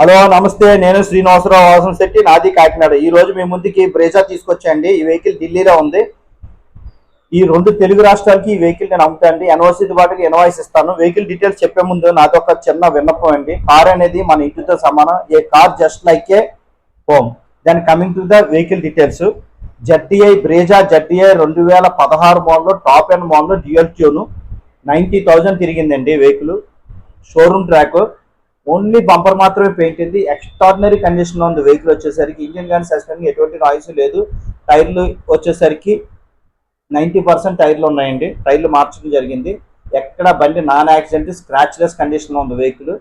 Hello నమస్తే. నేను శ్రీనివాసరావు వాసం శెట్టి నాది కాకినాడ. ఈ రోజు మీ ముందుకి బ్రేజా తీసుకొచ్చాండి ఈ వెహికల్ ఢిల్లీలో ఉంది. ఈ రెండు తెలుగు రాష్ట్రాలకి ఈ వెహికల్ నేను అమ్ముతాండి ఎన్ఓసి పాటుగా ఎన్వాయిస్ ఇస్తాను. వెహికల్ డీటెయిల్స్ చెప్పే ముందు నాతో ఒక చిన్న విన్నపం అండి. కార్ అనేది మన ఇంటితో సమానం. A car just like a home. దాని coming to the vehicle details. ZDI Brezza ZDI రెండు వేల పదహారు మోడల్లో top and model dual tone. Ninety thousand తిరిగిందండి vehicle. Showroom track. Only bumper మాత్రమే పెయింట్ అయింది ఎక్స్ట్రాడినరీ కండిషన్లో ఉంది. వెహికల్ వచ్చేసరికి ఇంజిన్ కానీ సస్పెండ్ ఎటువంటి నాయిస్ లేదు. టైర్లు వచ్చేసరికి నైంటీ పర్సెంట్ టైర్లు ఉన్నాయండి. టైర్లు మార్చడం జరిగింది. ఎక్కడ బండి నాన్ యాక్సిడెంట్ స్క్రాచ్లెస్ కండిషన్లో కండిషన్లో ఉంది వెహికల్.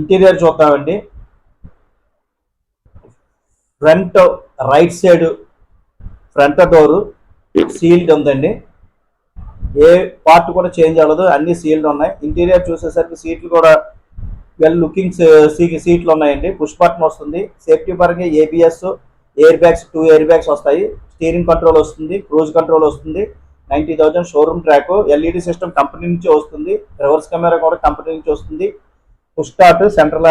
ఇంటీరియర్ చూద్దామండి. Front right side front door sealed ఉందండి. ఏ పార్ట్ కూడా చేంజ్ అవ్వదు అన్ని సీల్డ్ ఉన్నాయి. ఇంటీరియర్ చూసేసరికి సీట్లు కూడా వెల్ లుకింగ్ సీట్లు ఉన్నాయండి. పుష్ బటన్ వస్తుంది. సేఫ్టీ పరంగా ABS air bags two air bags వస్తాయి. స్టీరింగ్ కంట్రోల్ వస్తుంది క్రూజ్ కంట్రోల్ వస్తుంది. Ninety thousand showroom track LED system company నుంచి వస్తుంది. రివర్స్ కెమెరా కూడా కంపెనీ నుంచి వస్తుంది. Push start central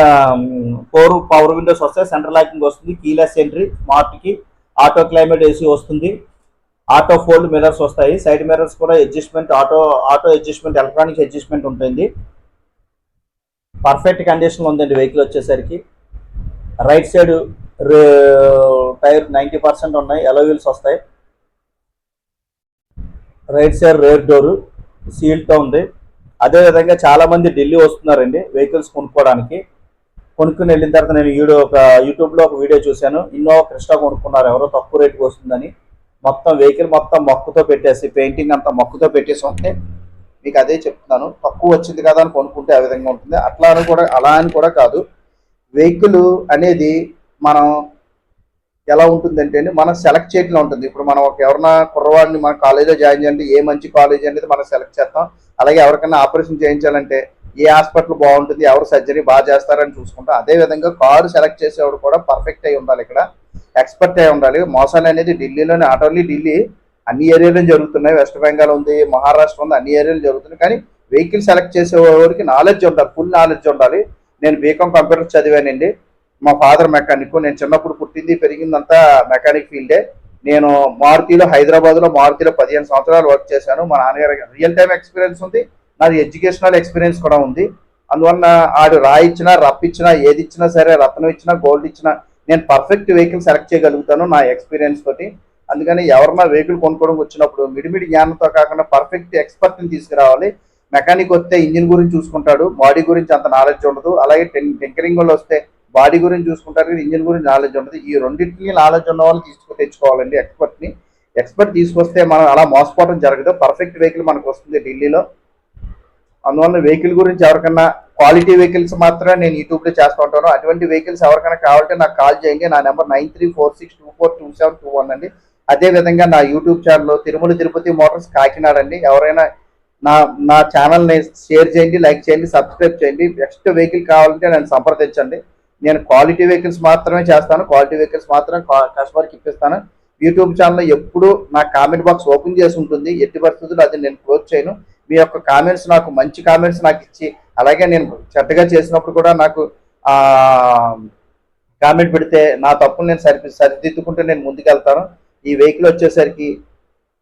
four power windows వస్తాయి. సెంట్రల్ లాకింగ్ వస్తుంది. Keyless entry smart key auto climate AC వస్తుంది. ఆటో ఫోల్డ్ మిర్రర్స్ వస్తాయి. సైడ్ మిర్రర్స్ కూడా adjustment auto auto adjustment electronic adjustment ఉంటుంది. పర్ఫెక్ట్ కండిషన్ ఉందండి వెహికల్ వచ్చేసరికి. Right side tyre ninety percent ఉన్నాయి. Alloy wheels వస్తాయి. రైట్ సైడ్ రేర్ డోరు సీల్తో ఉంది. అదేవిధంగా చాలామంది ఢిల్లీ వస్తున్నారండి వెహికల్స్ కొనుక్కోవడానికి కొనుక్కుని వెళ్ళిన తర్వాత నేను వీడియో ఒక యూట్యూబ్లో ఒక వీడియో చూశాను. ఇన్నోవా క్రిస్టా కొనుక్కున్నారు. ఎవరో తక్కువ రేటుకి వస్తుందని. మొత్తం వెహికల్ మొత్తం మొక్కుతో పెట్టేసి పెయింటింగ్ అంతా మొక్కుతో పెట్టేసి ఉంటే మీకు అదే చెప్తున్నాను. తక్కువ వచ్చింది కదా అని కొనుక్కుంటే ఆ విధంగా ఉంటుంది. అట్లా అని కూడా అలా అని కూడా కాదు. వెహికల్ అనేది మనం ఎలా ఉంటుందంటే మనం సెలెక్ట్ చేయట్లో ఉంటుంది. ఇప్పుడు మనం ఒక ఎవరన్నా కుర్రవాడిని మన కాలేజీలో జాయిన్ చేయండి ఏ మంచి కాలేజ్ అనేది మనం సెలెక్ట్ చేస్తాం. అలాగే ఎవరికైనా ఆపరేషన్ చేయించాలంటే ఏ హాస్పిటల్ బాగుంటుంది ఎవరు సర్జరీ బాగా చేస్తారని చూసుకుంటాం. అదే విధంగా కారు సెలెక్ట్ చేసేవాడు కూడా పర్ఫెక్ట్ అయి ఉండాలి ఇక్కడ. ఎక్స్పర్ట్ అయి ఉండాలి. మోసాలు అనేది ఢిల్లీలోనే నాట్ ఓన్లీ ఢిల్లీ అన్ని ఏరియాలో జరుగుతున్నాయి. వెస్ట్ బెంగాల్ ఉంది మహారాష్ట్ర ఉంది అన్ని ఏరియాలో జరుగుతున్నాయి. కానీ వెహికల్ సెలెక్ట్ చేసేవారికి నాలెడ్జ్ ఉండాలి ఫుల్ నాలెడ్జ్ ఉండాలి. నేను బీకామ్ కంప్యూటర్ చదివానండి. మా ఫాదర్ మెకానిక్ నేను చిన్నప్పుడు పుట్టింది పెరిగిందంతా మెకానిక్ ఫీల్డే నేను మారుతిలో హైదరాబాద్లో మారుతిలో పదిహేను సంవత్సరాలు వర్క్ చేశాను. మా నాన్నగారి రియల్ టైం ఎక్స్పీరియన్స్ ఉంది. నాది ఎడ్యుకేషనల్ ఎక్స్పీరియన్స్ కూడా ఉంది. అందువలన ఆడు రాయి ఇచ్చినా ఏది ఇచ్చినా సరే రత్నం ఇచ్చినా గోల్డ్ ఇచ్చినా నేను పర్ఫెక్ట్ వెహికల్ సెలెక్ట్ చేయగలుగుతాను నా ఎక్స్పీరియన్స్ తోటి. అందుకని ఎవరన్నా వెహికల్ కొనుక్కోవడానికి వచ్చినప్పుడు మిడిమిడి జ్ఞానంతో కాకుండా పర్ఫెక్ట్ ఎక్స్పర్ట్ని తీసుకురావాలి. మెకానిక్ వస్తే ఇంజిన్ గురించి చూసుకుంటాడు బాడీ గురించి అంత నాలెడ్జ్ ఉండదు. అలాగే టెంకరింగ్ వాళ్ళు వస్తే బాడీ గురించి చూసుకుంటారు కానీ ఇంజిన్ గురించి నాలెడ్జ్ ఉండదు. ఈ రెండింటిని నాలెడ్జ్ ఉన్న వాళ్ళు తీసుకు తెచ్చుకోవాలండి ఎక్స్పర్ట్ని ఎక్స్పర్ట్ తీసుకొస్తే మనం అలా మోసపోవడం జరగదు. పర్ఫెక్ట్ వెహికల్ మనకు వస్తుంది ఢిల్లీలో. అందువల్ల వెహికల్ గురించి ఎవరికన్నా క్వాలిటీ వెహికల్స్ మాత్రమే నేను యూట్యూబ్లో చేస్తూ ఉంటాను. అటువంటి వెహికల్స్ ఎవరికైనా కావాలంటే నాకు కాల్ చేయండి. నా number nine three four six two four two seven two one అండి. అదే విధంగా నా YouTube channel Tirumala Tirupati motors Kakinada అండి. ఎవరైనా నా నా ఛానల్ని షేర్ చేయండి లైక్ చేయండి సబ్స్క్రైబ్ చేయండి. నెక్స్ట్ వెహికల్ కావాలంటే నన్ను సంప్రదించండి. నేను క్వాలిటీ వెహికల్స్ మాత్రమే చేస్తాను. క్వాలిటీ వెహికల్స్ మాత్రమే కస్టమర్కి ఇప్పిస్తాను. యూట్యూబ్ ఛానల్లో ఎప్పుడు నా కామెంట్ బాక్స్ ఓపెన్ చేసి ఉంటుంది. ఎట్టి పరిస్థితుల్లో అది నేను క్లోజ్ చేయను. మీ యొక్క కామెంట్స్ నాకు మంచి కామెంట్స్ నాకు ఇచ్చి అలాగే నేను చెడ్డగా చేసినప్పుడు కూడా నాకు కామెంట్ పెడితే నా తప్పులు నేను సరి సరిదిద్దుకుంటూ నేను ముందుకెళ్తాను. ఈ వెహికల్ వచ్చేసరికి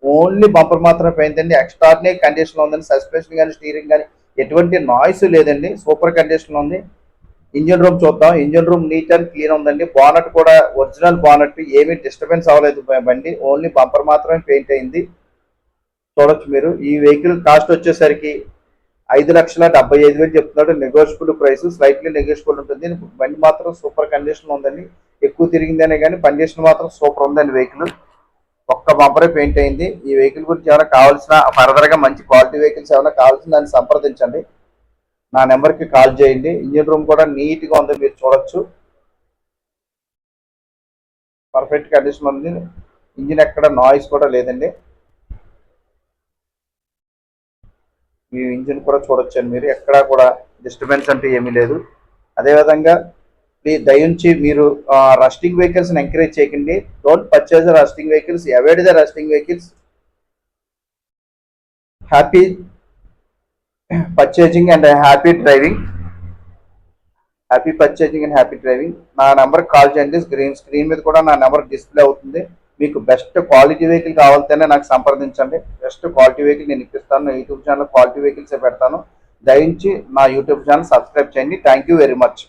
ఓన్లీ బంపర్ మాత్రమే పోయిందండి. ఎక్స్ట్రాడినరీ కండిషన్లో ఉందండి. సస్పెన్షన్ కానీ స్టీరింగ్ కానీ ఎటువంటి నాయిస్ లేదండి. సూపర్ కండిషన్లో ఉంది. ఇంజిన్ రూమ్ చూద్దాం. Engine room neat and clean ఉందండి. బానట్ కూడా ఒరిజినల్ బానట్ ఏమీ డిస్టర్బెన్స్ అవ్వలేదు బండి. ఓన్లీ బంపర్ మాత్రమే పెయింట్ అయింది. చూడొచ్చు మీరు. ఈ వెహికల్ కాస్ట్ వచ్చేసరికి ఐదు లక్షల డెబ్బై ఐదు వేలు చెప్తున్నాడు. నెగోషియబుల్ ప్రైస్ స్లైట్లీ నెగోషియబుల్ ఉంటుంది. బండి మాత్రం సూపర్ కండిషన్ ఉందండి. ఎక్కువ తిరిగిందనే కానీ కండిషన్ మాత్రం సూపర్ ఉందండి వెహికల్. ఒక్క బంపరే పెయింట్ అయింది. ఈ వెహికల్ గురించి ఏమైనా కావాల్సిన ఫర్దర్గా మంచి క్వాలిటీ వెహికల్స్ ఏమైనా కావాల్సిన దాన్ని సంప్రదించండి. నా నెంబర్కి కాల్ చేయండి. ఇంజిన్ రూమ్ కూడా నీట్గా ఉంది. మీరు చూడొచ్చు. పర్ఫెక్ట్ కండిషన్ ఉంది. ఇంజిన్ ఎక్కడ నాయిస్ కూడా లేదండి. మీ ఇంజిన్ కూడా చూడొచ్చండి మీరు. ఎక్కడా కూడా డిస్టర్బెన్స్ అంటూ ఏమీ లేదు. అదేవిధంగా మీ దయించి మీరు రస్టింగ్ వెహికల్స్ని ఎంకరేజ్ చేయకండి. Don't purchase rusting vehicles avoid the rusting vehicles happy purchasing and happy driving happy purchasing and happy driving నా నెంబర్ కాల్ చేయండి. స్క్రీన్ స్క్రీన్ మీద కూడా నా నెంబర్ డిస్ప్లే అవుతుంది. మీకు బెస్ట్ క్వాలిటీ వెహికల్ కావాలంటేనే నాకు సంప్రదించండి. బెస్ట్ క్వాలిటీ వెహికల్ నేను ఇప్పిస్తాను. నా యూట్యూబ్ ఛానల్ క్వాలిటీ వెహికల్స్ పెడతాను. దయించి నా యూట్యూబ్ ఛానల్ సబ్స్క్రైబ్ చేయండి. Thank you very much